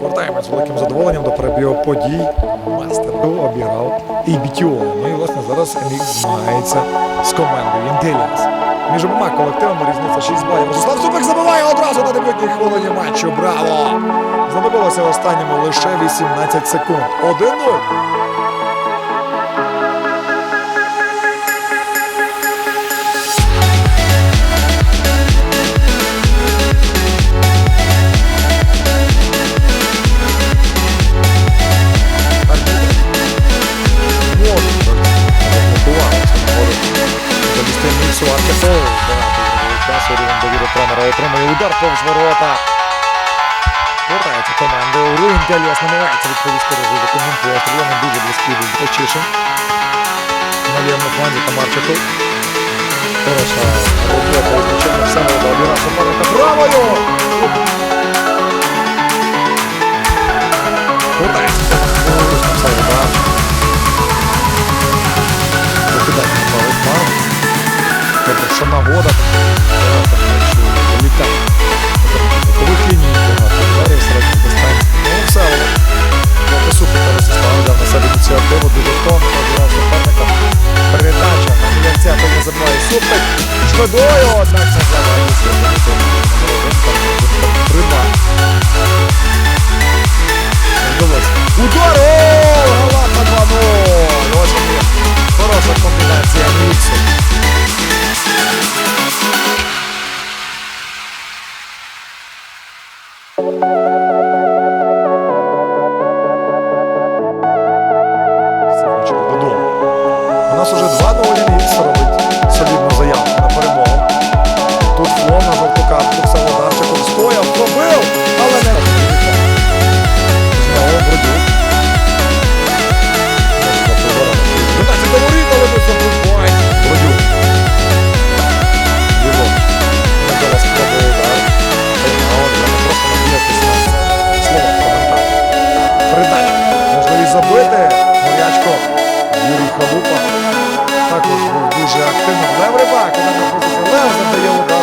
Повертаємось з великим задоволенням до перебігу подій. Мастер обіграв і BTO. Ну і власне зараз Емік змагається з командою Інтеліас. Між обома колективами різниця 6 балів. Руслан Супик забиває одразу на дебютній хвилині матчу. Браво! Знадобилося останньому лише 18 секунд. 1-0. Завісти міксу Аркетову. Багато часу рівень довіри тренера отримує удар повз ворота. Вертається команда. Руїн Деліас намагається відповісти результативним пострілом. Він дуже близький був Почишин. На лівому фланзі Тамарчику. Хороша робота ізначально все вода обіграв суперника правою. Тобто, що нагода, літа. Бокових ліній багато, ударів середніх дистанцій. Ну, все, але поки супер Ростислав взяв на себе ініціативу, дуже тонко обирав суперника. Передача на мільянця, то не забуває супер. Шкодою, однак не завалюється. Номер Все, додому. У нас уже два нові. дуже активно. Лев Рибак, вона знаходиться. Лев задає удар.